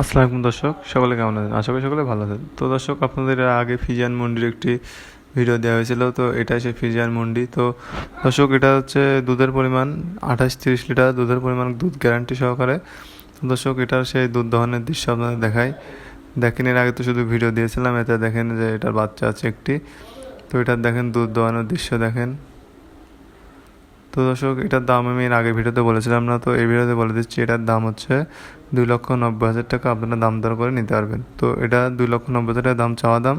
আসসালামু দর্শক, সকলে কেমন আছেন? আশা করি সকলে ভালো আছেন। তো দর্শক, আপনাদের আগে ফিজিয়ান মন্ডির একটি ভিডিও দেওয়া হয়েছিল, তো এটা সেই ফিজিয়ান মন্ডি। তো দর্শক, এটা হচ্ছে দুধের পরিমাণ আঠাশ তিরিশ লিটার, দুধের পরিমাণ দুধ গ্যারান্টি সহকারে। দর্শক, এটার সেই দুধ দহনের দৃশ্য আপনাদের দেখায় দেখেন, এর আগে তো শুধু ভিডিও দিয়েছিলাম, এতে দেখেন যে এটার বাচ্চা আছে একটি। তো এটার দেখেন দুধ দহনের দৃশ্য দেখেন। তো দর্শক এটার দাম আমি এর আগে ভিডিওতে বলেছিলাম না, তো এই ভিডিওতে বলে দিচ্ছি, এটার দাম হচ্ছে দুই লক্ষ নব্বই হাজার টাকা। আপনারা দাম দর করে নিতে পারবেন। তো এটা দুই লক্ষ নব্বই হাজার দাম চাওয়া দাম।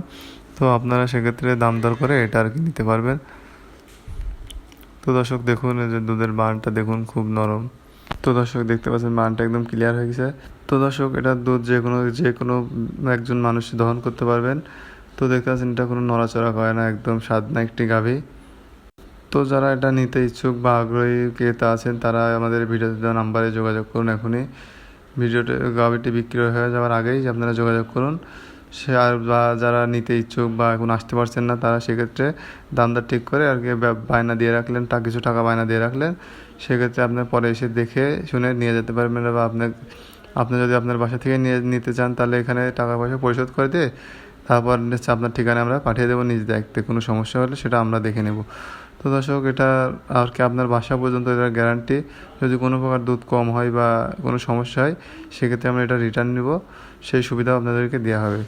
তো আপনারা সেক্ষেত্রে দাম দর করে এটা আর কি নিতে পারবেন। তো দর্শক, দেখুন, এই যে দুধের বানটা দেখুন, খুব নরম। তো দর্শক, দেখতে পাচ্ছেন, বানটা একদম ক্লিয়ার হয়ে গেছে। তো দর্শক এটার দুধ যে কোনো যে কোনো একজন মানুষ দহন করতে পারবেন। তো দেখতে পাচ্ছেন, এটা কোনো নড়াচড়া করে না, একদম স্বাদ না একটি গাভী। তো যারা এটা নিতে ইচ্ছুক বা আগ্রহী ক্রেতা আছেন, তারা আমাদের ভিডিওতে দেওয়া নাম্বারে যোগাযোগ করুন এখনই। ভিডিওটি গাভিটি বিক্রি হয়ে যাওয়ার আগেই আপনারা যোগাযোগ করুন। সে আর বা যারা নিতে ইচ্ছুক বা এখন আসতে পারছেন না, তারা সেক্ষেত্রে দামদার ঠিক করে আর কি বায়না দিয়ে রাখলেন তা কিছু টাকা বায়না দিয়ে রাখলেন। সেক্ষেত্রে আপনার পরে এসে দেখে শুনে নিয়ে যেতে পারবেন বা আপনার আপনি যদি আপনার বাসা থেকে নিয়ে নিতে চান, তাহলে এখানে টাকা পয়সা পরিশোধ করে দিয়ে তারপর আপনার ঠিকানা আমরা পাঠিয়ে দেবো, নিজ দায়িত্বে। কোনো সমস্যা হলে সেটা আমরা দেখে নেব। তো দর্শক, এটা আর কি আপনার বাসা পর্যন্ত এটার গ্যারান্টি যদি কোনো প্রকার দুধ কম হয় বা কোনো সমস্যা হয়, সেক্ষেত্রে আমরা এটা রিটার্ন নিব। সেই সুবিধা আপনাদেরকে দেওয়া হবে।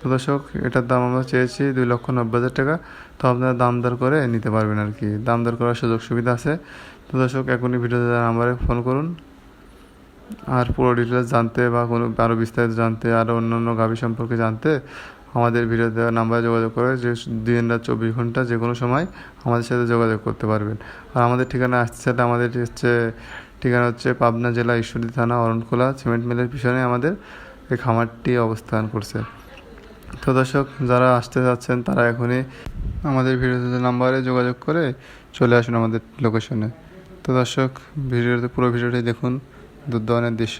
তো দর্শক, এটার দাম আমরা চেয়েছি দুই লক্ষ নব্বই হাজার টাকা। তো আপনারা দাম দর করে নিতে পারবেন আর কি। দাম দর করার সুযোগ সুবিধা আছে। তো দর্শক, এখনই ভিডিওতে নাম্বারে ফোন করুন। আর পুরো ডিটেলস জানতে বা কোনো আরও বিস্তারিত জানতে আরও অন্যান্য গাভী সম্পর্কে জানতে আমাদের ভিডিও দেওয়ার নাম্বারে যোগাযোগ করে যে দিন রাত চব্বিশ ঘণ্টা যে কোনো সময় আমাদের সাথে যোগাযোগ করতে পারবেন। আর আমাদের ঠিকানা আসতে চাইলে আমাদের হচ্ছে, ঠিকানা হচ্ছে পাবনা জেলা ঈশ্বরী থানা অরণখোলা সিমেন্ট মিলের পিছনে আমাদের এই খামারটি অবস্থান করছে। তো দর্শক, যারা আসতে যাচ্ছেন তারা এখনই আমাদের ভিডিওতে নাম্বারে যোগাযোগ করে চলে আসুন আমাদের লোকেশনে তো দর্শক ভিডিওতে পুরো ভিডিওটি দেখুন। দুধ দহনের দৃশ্য